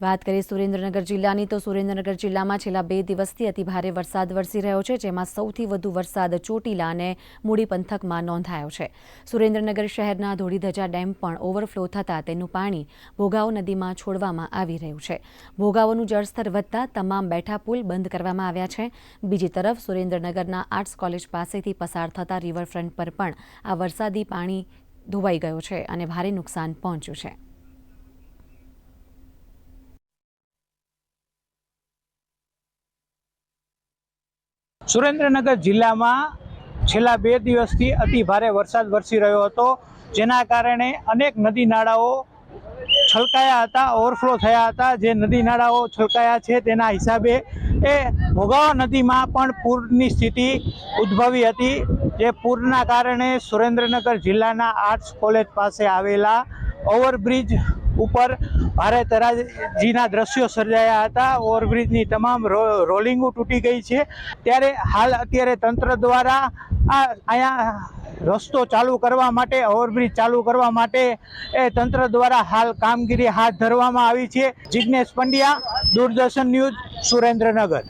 વાત કરીએ સુરેન્દ્રનગર જિલ્લાની, તો સુરેન્દ્રનગર જિલ્લામાં છેલ્લા બે દિવસથી અતિભારે વરસાદ વરસી રહ્યો છે, જેમાં સૌથી વધુ વરસાદ ચોટીલા અને મૂડી પંથકમાં નોંધાયો છે. સુરેન્દ્રનગર શહેરના ધોળીધજા ડેમ પણ ઓવરફ્લો થતાં તેનું પાણી ભોગાવો નદીમાં છોડવામાં આવી રહ્યું છે. ભોગાવોનું જળસ્તર વધતા તમામ બેઠા પુલ બંધ કરવામાં આવ્યા છે. બીજી તરફ, સુરેન્દ્રનગરના આર્ટ્સ કોલેજ પાસેથી પસાર થતા રિવરફ્રન્ટ પર પણ આ વરસાદી પાણી ધોવાઈ ગયો છે અને ભારે નુકસાન પહોંચ્યું છે. સુરેન્દ્રનગર જિલ્લામાં છેલ્લા બે દિવસથી અતિ ભારે વરસાદ વરસી રહ્યો હતો, જેના કારણે અનેક નદી નાળાઓ છલકાયા હતા ઓવરફ્લો થયા હતા. જે નદી નાળાઓ છલકાયા છે તેના હિસાબે એ ભોગાવા નદીમાં પણ પૂરની સ્થિતિ ઉદ્ભવી હતી. જે પૂરના કારણે સુરેન્દ્રનગર જિલ્લાના આર્ટ્સ કોલેજ પાસે આવેલા ઓવરબ્રિજ ઉપર ભારે તરાજીના દ્રશ્યો સર્જાયા હતા. ઓવરબ્રિજની તમામ રોલિંગો તૂટી ગઈ છે. ત્યારે હાલ અત્યારે તંત્ર દ્વારા આ અહીંયા રસ્તો ચાલુ કરવા માટે, ઓવરબ્રિજ ચાલુ કરવા માટે એ તંત્ર દ્વારા હાલ કામગીરી હાથ ધરવામાં આવી છે. જિજ્ઞેશ પંડ્યા, દૂરદર્શન ન્યૂઝ સુરેન્દ્રનગર.